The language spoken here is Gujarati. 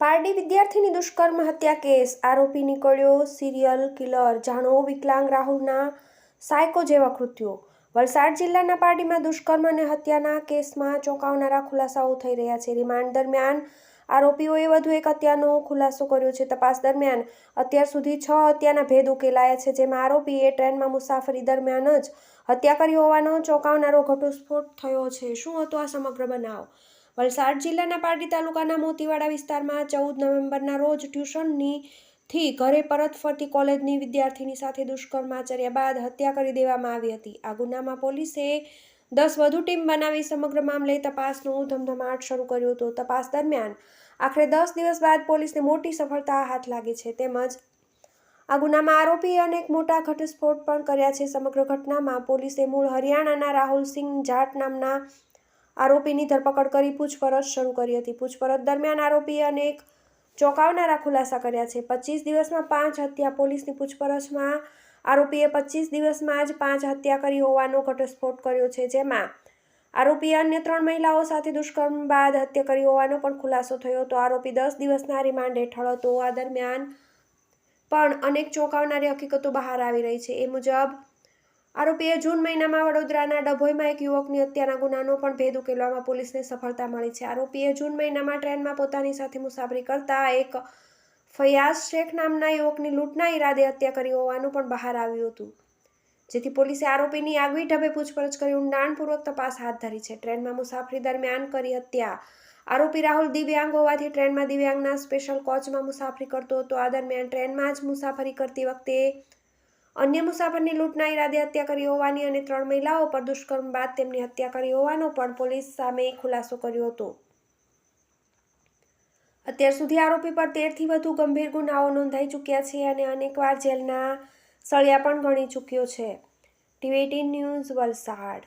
પારડી વિદ્યાર્થીની દુષ્કર્મ હત્યા કેસ. આરોપી નીકળ્યો સિરિયલ કિલર. જાણો, વિકલાંગ રાહુલના સાયકો જેવા કૃત્યો. વલસાડ જિલ્લાના પારડીમાં દુષ્કર્મ અને હત્યાના કેસમાં ચોંકાવનારા ખુલાસાઓ થઈ રહ્યા છે. રિમાન્ડ દરમિયાન આરોપીઓએ વધુ એક હત્યાનો ખુલાસો કર્યો છે. તપાસ દરમિયાન અત્યાર સુધી છ હત્યાના ભેદ ઉકેલાયા છે, જેમાં આરોપીએ ટ્રેનમાં મુસાફરી દરમિયાન જ હત્યા કરી હોવાનો ચોંકાવનારો ઘટસ્ફોટ થયો છે. શું હતો આ સમગ્ર બનાવ? વલસાડ જિલ્લાના પારડી તાલુકાના મોતીવાડા વિસ્તારમાં ચૌદ નવેમ્બરના રોજ ટ્યુશનની થી ઘરે પરત ફરતી કોલેજની વિદ્યાર્થીની સાથે દુષ્કર્મ આચર્યા બાદ હત્યા કરી દેવામાં આવી હતી. આ ગુનામાં પોલીસે દસ વધુ ટીમ બનાવી સમગ્ર મામલે તપાસનો ધમધમાટ શરૂ કર્યો હતો. તપાસ દરમિયાન આખરે દસ દિવસ બાદ પોલીસને મોટી સફળતા હાથ લાગી છે. તેમજ આ ગુનામાં આરોપીએ અનેક મોટા ઘટસ્ફોટ પણ કર્યા છે. સમગ્ર ઘટનામાં પોલીસે મૂળ હરિયાણાના રાહુલ સિંહ જાટ નામના આરોપીની ધરપકડ કરી પૂછપરછ શરૂ કરી હતી. પૂછપરછ દરમિયાન આરોપીએ અનેક ચોંકાવનારા ખુલાસા કર્યા છે. પચીસ દિવસમાં પાંચ હત્યા, પોલીસની પૂછપરછમાં આરોપીએ પચીસ દિવસમાં જ પાંચ હત્યા કરી હોવાનો ઘટસ્ફોટ કર્યો છે, જેમાં આરોપીએ અન્ય ત્રણ મહિલાઓ સાથે દુષ્કર્મ બાદ હત્યા કરી હોવાનો પણ ખુલાસો થયો હતો. આરોપી દસ દિવસના રિમાન્ડ હેઠળ હતો. આ દરમિયાન પણ અનેક ચોંકાવનારી હકીકતો બહાર આવી રહી છે. એ મુજબ આરોપીએ જૂન મહિનામાં વડોદરાના ડભોઈમાં એક યુવકની હત્યાના ગુનાનો પણ ભેદ ઉકેલવામાં પોલીસને સફળતા મળી છે. આરોપીએ જૂન મહિનામાં ટ્રેનમાં પોતાની સાથે મુસાફરી કરતા એક ફયાઝ શેખ નામના યુવકની લૂંટના ઈરાદે હત્યા કરી હોવાનું પણ બહાર આવ્યું હતું. જેથી પોલીસે આરોપીની આગવી ઢબે પૂછપરછ કરી ઊંડાણપૂર્વક તપાસ હાથ ધરી છે. ટ્રેનમાં મુસાફરી દરમિયાન કરી હત્યા. આરોપી રાહુલ દિવ્યાંગ હોવાથી ટ્રેનમાં દિવ્યાંગના સ્પેશિયલ કોચમાં મુસાફરી કરતો હતો. આ દરમિયાન ટ્રેનમાં જ મુસાફરી કરતી વખતે અન્ય મુસાફરની લૂંટના ઈરાદે હત્યા કરી હોવાની અને ત્રણ મહિલાઓ પર દુષ્કર્મ બાદ તેમની હત્યા કરી હોવાનો પણ પોલીસ સામે ખુલાસો કર્યો હતો. અત્યાર સુધી આરોપી પર તેરથી વધુ ગંભીર ગુનાઓ નોંધાઈ ચૂક્યા છે અને અનેકવાર જેલના સળિયા પણ ગણી ચૂક્યો છે. TV news Valsad.